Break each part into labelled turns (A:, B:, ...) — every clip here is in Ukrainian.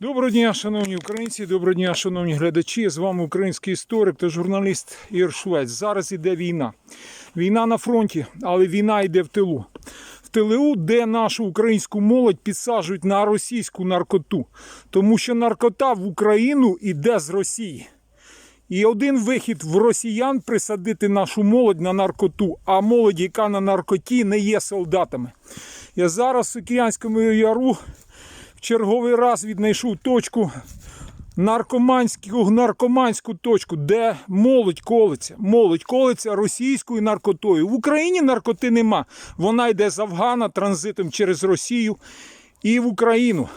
A: Доброго дня, шановні українці, доброго дня, шановні глядачі. З вами український історик та журналіст Ігор Швець. Зараз іде війна. Війна на фронті, але війна йде в тилу. В тилу, де нашу українську молодь підсаджують на російську наркоту, тому що наркота в Україну йде з Росії. І один вихід в росіян присадити нашу молодь на наркоту, а молодь, яка на наркоті, не є солдатами. Я зараз в Сокірянському яру в черговий раз віднайшов точку наркоманську, наркоманську точку, де молодь колиться. Молодь колиться російською наркотою. В Україні наркоти нема. Вона йде з Афгана транзитом через Росію і в Україну.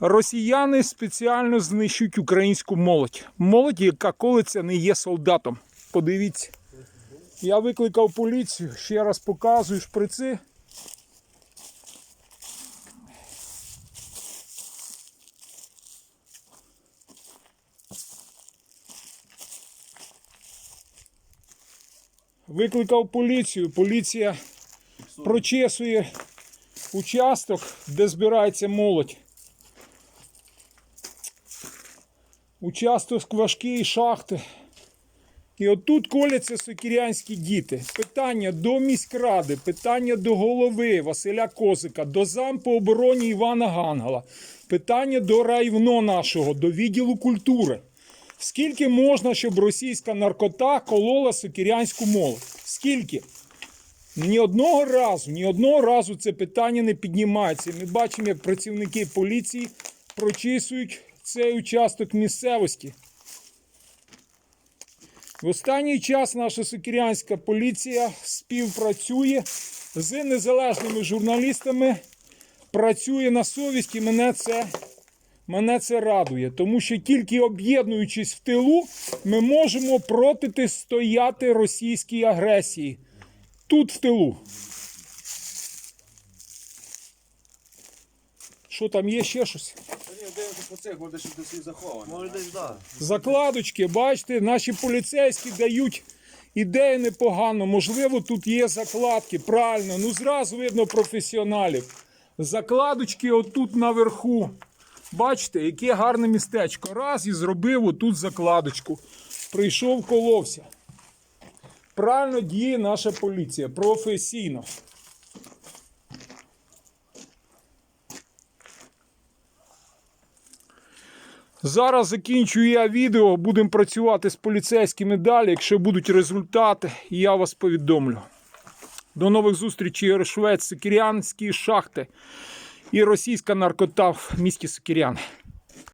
A: Росіяни спеціально знищують українську молодь. Молодь, яка колиться, не є солдатом. Подивіться. Я викликав поліцію, ще раз показую шприци. Викликав поліцію. Поліція прочесує участок, де збирається молодь. Участок важкий шахти. І отут коляться сокірянські діти. Питання до міськради, питання до голови Василя Козика, до зам по обороні Івана Гангала, питання до райвно нашого, до відділу культури. Скільки можна, щоб російська наркота колола сокірянську молодь? Скільки? Ні одного разу, ні одного разу це питання не піднімається. Ми бачимо, як працівники поліції прочісують цей участок місцевості. В останній час наша сокірянська поліція співпрацює з незалежними журналістами, працює на совість і мене це, мене це радує. Тому що тільки об'єднуючись в тилу, ми можемо протистояти російській агресії. Тут в тилу. Що там є ще щось? Закладочки, бачите, наші поліцейські дають ідею непогано. Можливо, тут є закладки. Правильно, ну зразу видно професіоналів. Закладочки отут наверху. Бачите, яке гарне містечко. Раз і зробив отут закладочку. Прийшов, коловся. Правильно діє наша поліція, професійно. Зараз закінчую я відео, будемо працювати з поліцейськими далі. Якщо будуть результати, я вас повідомлю. До нових зустрічей Швець, Сокірянські шахти і російська наркота в місті Сокірян.